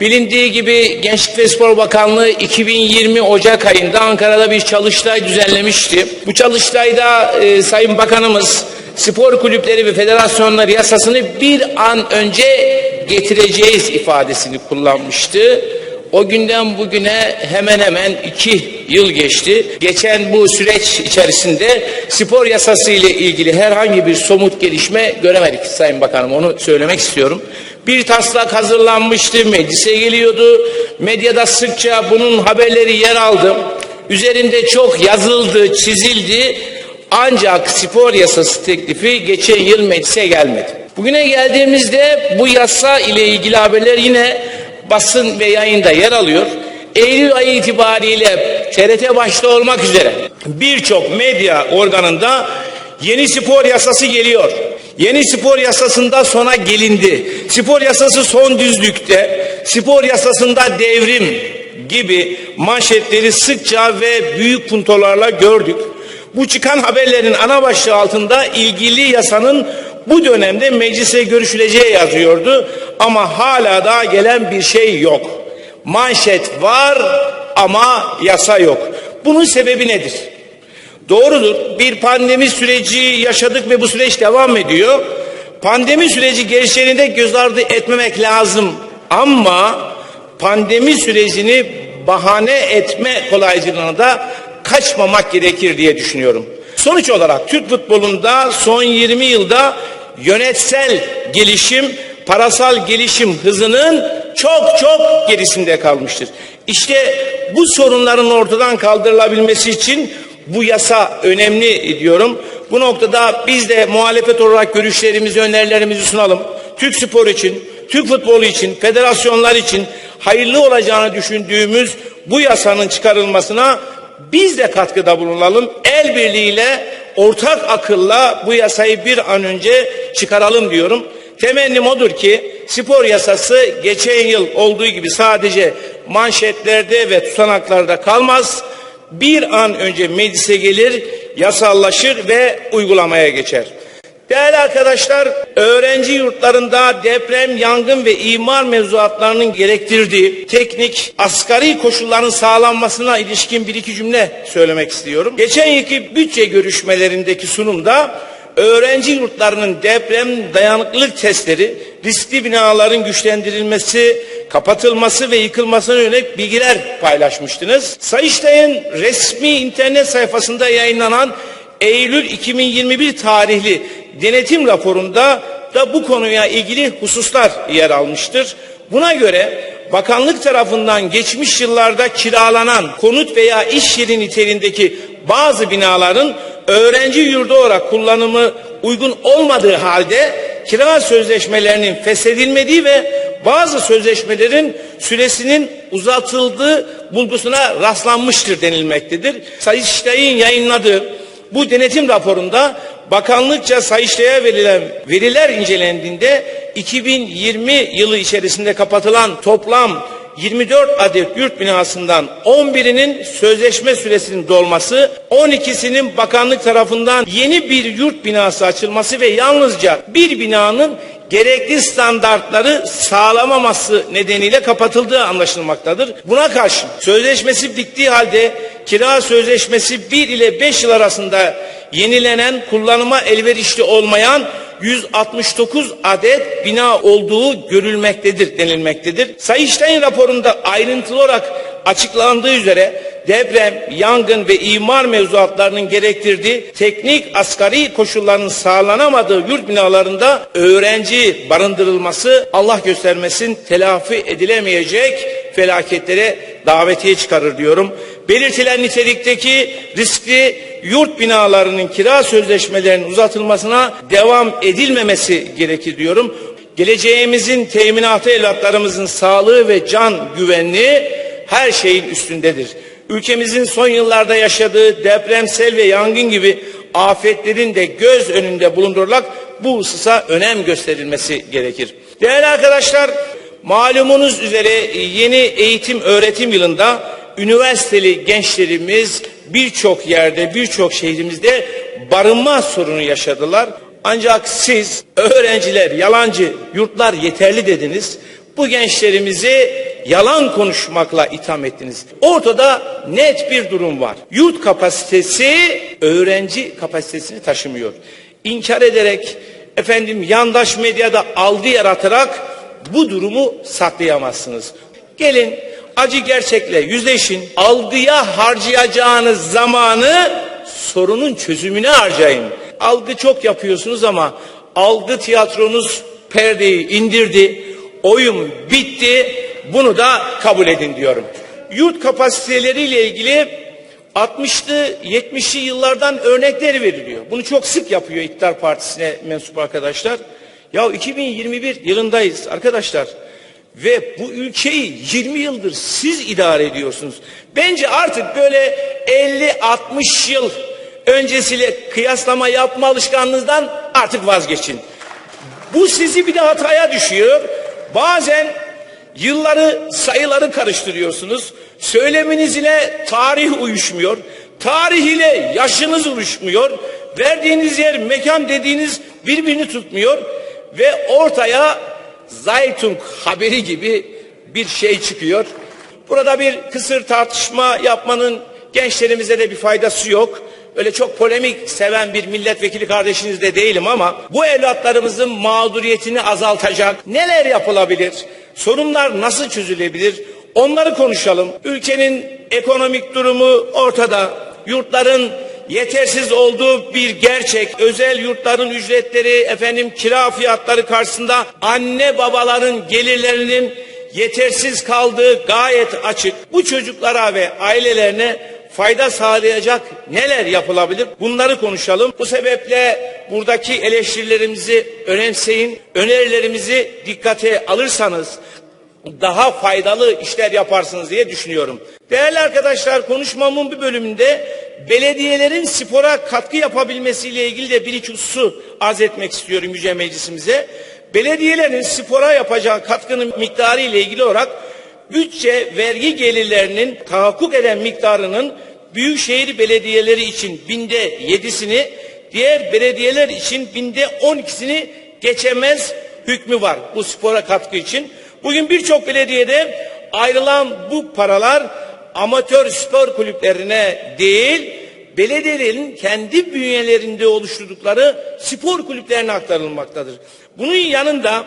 Bilindiği gibi Gençlik ve Spor Bakanlığı 2020 Ocak ayında Ankara'da bir çalıştay düzenlemişti. Bu çalıştayda e, Sayın Bakanımız spor kulüpleri ve federasyonları yasasını bir an önce getireceğiz ifadesini kullanmıştı. O günden bugüne hemen hemen iki yıl geçti. Geçen bu süreç içerisinde spor yasası ile ilgili herhangi bir somut gelişme göremedik Sayın Bakanım. Onu söylemek istiyorum. Bir taslak hazırlanmıştı, meclise geliyordu. Medyada sıkça bunun haberleri yer aldı. Üzerinde çok yazıldı, çizildi. Ancak spor yasası teklifi geçen yıl meclise gelmedi. Bugüne geldiğimizde bu yasa ile ilgili haberler yine basın ve yayında yer alıyor. Eylül ayı itibariyle TRT başta olmak üzere birçok medya organında yeni spor yasası geliyor. Yeni spor yasasında sona gelindi. Spor yasası son düzlükte, spor yasasında devrim gibi manşetleri sıkça ve büyük puntolarla gördük. Bu çıkan haberlerin ana başlığı altında ilgili yasanın bu dönemde meclise görüşüleceği yazıyordu ama hala daha gelen bir şey yok. Manşet var ama yasa yok. Bunun sebebi nedir? Doğrudur. Bir pandemi süreci yaşadık ve bu süreç devam ediyor. Pandemi süreci gençlerini de göz ardı etmemek lazım. Ama pandemi sürecini bahane etme kolaycılığına da kaçmamak gerekir diye düşünüyorum. Sonuç olarak Türk futbolunda son 20 yılda yönetsel gelişim, parasal gelişim hızının çok çok gerisinde kalmıştır. İşte bu sorunların ortadan kaldırılabilmesi için bu yasa önemli diyorum. Bu noktada biz de muhalefet olarak görüşlerimizi, önerilerimizi sunalım. Türk spor için, Türk futbolu için, federasyonlar için hayırlı olacağını düşündüğümüz bu yasanın çıkarılmasına biz de katkıda bulunalım. El birliğiyle ortak akılla bu yasayı bir an önce çıkaralım diyorum. Temennim odur ki spor yasası geçen yıl olduğu gibi sadece manşetlerde ve tutanaklarda kalmaz. Bir an önce meclise gelir, yasallaşır ve uygulamaya geçer. Değerli arkadaşlar, öğrenci yurtlarında deprem, yangın ve imar mevzuatlarının gerektirdiği teknik, asgari koşulların sağlanmasına ilişkin bir iki cümle söylemek istiyorum. Geçen yılki bütçe görüşmelerindeki sunumda öğrenci yurtlarının deprem dayanıklılık testleri, riskli binaların güçlendirilmesi, kapatılması ve yıkılmasına yönelik bilgiler paylaşmıştınız. Sayıştay'ın resmi internet sayfasında yayınlanan Eylül 2021 tarihli denetim raporunda da bu konuya ilgili hususlar yer almıştır. Buna göre bakanlık tarafından geçmiş yıllarda kiralanan konut veya iş yeri niteliğindeki bazı binaların öğrenci yurdu olarak kullanımı uygun olmadığı halde kira sözleşmelerinin feshedilmediği ve bazı sözleşmelerin süresinin uzatıldığı bulgusuna rastlanmıştır denilmektedir. Sayıştay'ın yayınladığı bu denetim raporunda bakanlıkça Sayıştay'a verilen veriler incelendiğinde 2020 yılı içerisinde kapatılan toplam 24 adet yurt binasından 11'inin sözleşme süresinin dolması, 12'sinin bakanlık tarafından yeni bir yurt binası açılması ve yalnızca bir binanın gerekli standartları sağlamaması nedeniyle kapatıldığı anlaşılmaktadır. Buna karşın sözleşmesi bittiği halde kira sözleşmesi 1 ile 5 yıl arasında yenilenen kullanıma elverişli olmayan 169 adet bina olduğu görülmektedir denilmektedir. Sayıştay'ın raporunda ayrıntılı olarak açıklandığı üzere deprem, yangın ve imar mevzuatlarının gerektirdiği teknik asgari koşulların sağlanamadığı yurt binalarında öğrenci barındırılması Allah göstermesin telafi edilemeyecek felaketlere davetiye çıkarır diyorum. Belirtilen nitelikteki riskli yurt binalarının kira sözleşmelerinin uzatılmasına devam edilmemesi gerekir diyorum. Geleceğimizin teminatı evlatlarımızın sağlığı ve can güvenliği her şeyin üstündedir. Ülkemizin son yıllarda yaşadığı depremsel ve yangın gibi afetlerin de göz önünde bulundurularak bu hususa önem gösterilmesi gerekir. Değerli arkadaşlar, malumunuz üzere yeni eğitim öğretim yılında üniversiteli gençlerimiz birçok yerde, birçok şehrimizde barınma sorunu yaşadılar. Ancak siz öğrenciler, yalancı, yurtlar yeterli dediniz. Bu gençlerimizi yalan konuşmakla itham ettiniz. Ortada net bir durum var. Yurt kapasitesi öğrenci kapasitesini taşımıyor. İnkar ederek efendim yandaş medyada algı yaratarak bu durumu saklayamazsınız. Gelin acı gerçekle yüzleşin. Algıya harcayacağınız zamanı sorunun çözümüne harcayın. Algı çok yapıyorsunuz ama algı tiyatronuz perdeyi indirdi. Oyun bitti. Bunu da kabul edin diyorum. Yurt kapasiteleriyle ilgili 60'lı 70'li yıllardan örnekleri veriliyor. Bunu çok sık yapıyor İktidar Partisi'ne mensup arkadaşlar. Ya 2021 yılındayız arkadaşlar. Ve bu ülkeyi 20 yıldır siz idare ediyorsunuz. Bence artık böyle 50-60 yıl öncesiyle kıyaslama yapma alışkanlığınızdan artık vazgeçin. Bu sizi bir de hataya düşüyor. Bazen yılları sayıları karıştırıyorsunuz. Söyleminiz ile tarih uyuşmuyor. Tarih ile yaşınız uyuşmuyor. Verdiğiniz yer mekan dediğiniz birbirini tutmuyor. Ve ortaya Zaytung haberi gibi bir şey çıkıyor. Burada bir kısır tartışma yapmanın gençlerimize de bir faydası yok. Öyle çok polemik seven bir milletvekili kardeşiniz de değilim ama bu evlatlarımızın mağduriyetini azaltacak neler yapılabilir? Sorunlar nasıl çözülebilir? Onları konuşalım. Ülkenin ekonomik durumu ortada. Yurtların yetersiz olduğu bir gerçek. Özel yurtların ücretleri, efendim kira fiyatları karşısında anne babaların gelirlerinin yetersiz kaldığı gayet açık. Bu çocuklara ve ailelerine fayda sağlayacak neler yapılabilir? Bunları konuşalım. Bu sebeple buradaki eleştirilerimizi önemseyin. Önerilerimizi dikkate alırsanız daha faydalı işler yaparsınız diye düşünüyorum. Değerli arkadaşlar konuşmamın bir bölümünde belediyelerin spora katkı yapabilmesiyle ilgili de bir iki hususu arz etmek istiyorum Yüce Meclisimize. Belediyelerin spora yapacağı katkının miktarı ile ilgili olarak bütçe vergi gelirlerinin tahakkuk eden miktarının büyükşehir belediyeleri için binde yedisini, diğer belediyeler için binde on ikisini geçemez hükmü var bu spora katkı için. Bugün birçok belediyede ayrılan bu paralar amatör spor kulüplerine değil, belediyelerin kendi bünyelerinde oluşturdukları spor kulüplerine aktarılmaktadır. Bunun yanında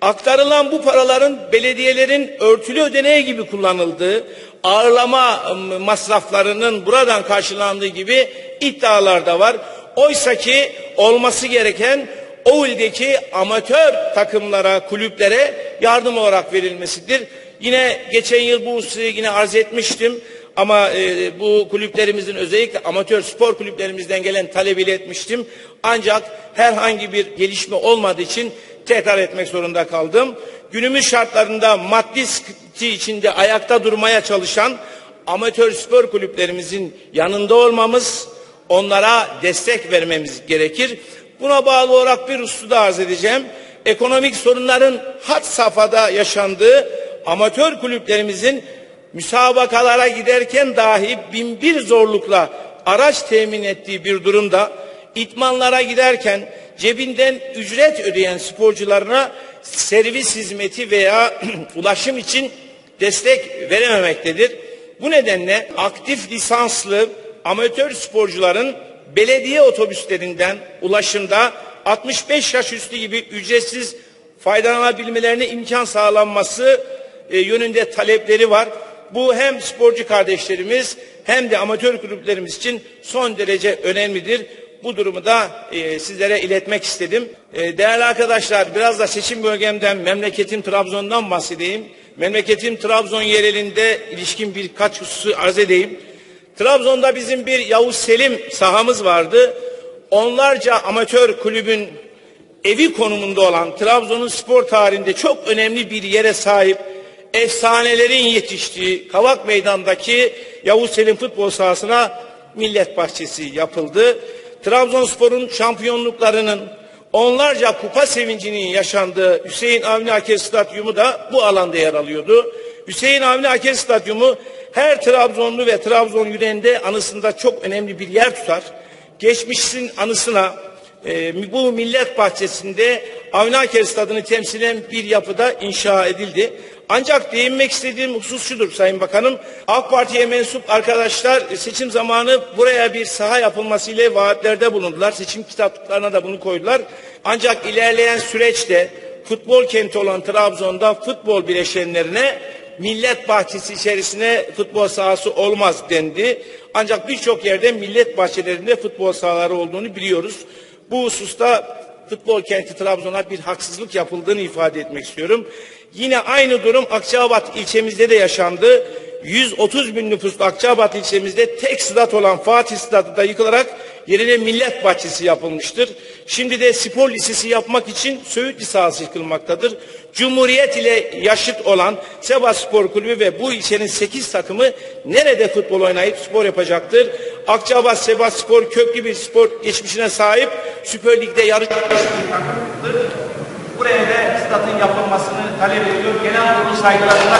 aktarılan bu paraların belediyelerin örtülü ödeneği gibi kullanıldığı, ağırlama masraflarının buradan karşılandığı gibi iddialar da var. Oysa ki olması gereken o ildeki amatör takımlara, kulüplere yardım olarak verilmesidir. Yine geçen yıl bu hususu yine arz etmiştim. Ama e, bu kulüplerimizin özellikle amatör spor kulüplerimizden gelen talebiyle etmiştim. Ancak herhangi bir gelişme olmadığı için tekrar etmek zorunda kaldım. Günümüz şartlarında maddi sıkıntı içinde ayakta durmaya çalışan amatör spor kulüplerimizin yanında olmamız, onlara destek vermemiz gerekir. Buna bağlı olarak bir hususu da arz edeceğim. Ekonomik sorunların hat safhada yaşandığı amatör kulüplerimizin müsabakalara giderken dahi binbir zorlukla araç temin ettiği bir durumda itmanlara giderken cebinden ücret ödeyen sporcularına servis hizmeti veya ulaşım için destek verememektedir. Bu nedenle aktif lisanslı amatör sporcuların belediye otobüslerinden ulaşımda 65 yaş üstü gibi ücretsiz faydalanabilmelerine imkan sağlanması e, yönünde talepleri var. Bu hem sporcu kardeşlerimiz hem de amatör kulüplerimiz için son derece önemlidir. Bu durumu da e, sizlere iletmek istedim. E, değerli arkadaşlar biraz da seçim bölgemden memleketim Trabzon'dan bahsedeyim. Memleketim Trabzon yerelinde ilişkin birkaç hususu arz edeyim. Trabzon'da bizim bir Yavuz Selim sahamız vardı. Onlarca amatör kulübün evi konumunda olan Trabzon'un spor tarihinde çok önemli bir yere sahip efsanelerin yetiştiği Kavak Meydan'daki Yavuz Selim futbol sahasına millet bahçesi yapıldı. Trabzonspor'un şampiyonluklarının onlarca kupa sevincinin yaşandığı Hüseyin Avni Aker Stadyumu da bu alanda yer alıyordu. Hüseyin Avni Aker Stadyumu her Trabzonlu ve Trabzon yüreğinde anısında çok önemli bir yer tutar. Geçmişin anısına e, bu millet bahçesinde Avni Aker Stadı'nı temsilen bir yapıda inşa edildi. Ancak değinmek istediğim husus şudur Sayın Bakanım. AK Parti'ye mensup arkadaşlar seçim zamanı buraya bir saha yapılması ile vaatlerde bulundular. Seçim kitaplarına da bunu koydular. Ancak ilerleyen süreçte futbol kenti olan Trabzon'da futbol bileşenlerine millet bahçesi içerisine futbol sahası olmaz dendi. Ancak birçok yerde millet bahçelerinde futbol sahaları olduğunu biliyoruz. Bu hususta futbol kenti Trabzon'a bir haksızlık yapıldığını ifade etmek istiyorum. Yine aynı durum Akçabat ilçemizde de yaşandı. 130 bin nüfuslu Akçabat ilçemizde tek stat olan Fatih Stadı da yıkılarak yerine millet bahçesi yapılmıştır. Şimdi de spor lisesi yapmak için Söğütlü sahası yıkılmaktadır. Cumhuriyet ile yaşıt olan Seba Spor Kulübü ve bu ilçenin 8 takımı nerede futbol oynayıp spor yapacaktır? Akçabat Seba Spor köklü bir spor geçmişine sahip Süper Lig'de yarış. Buraya da statın yapılmasını talep ediyor. Genel kurulu saygılarımla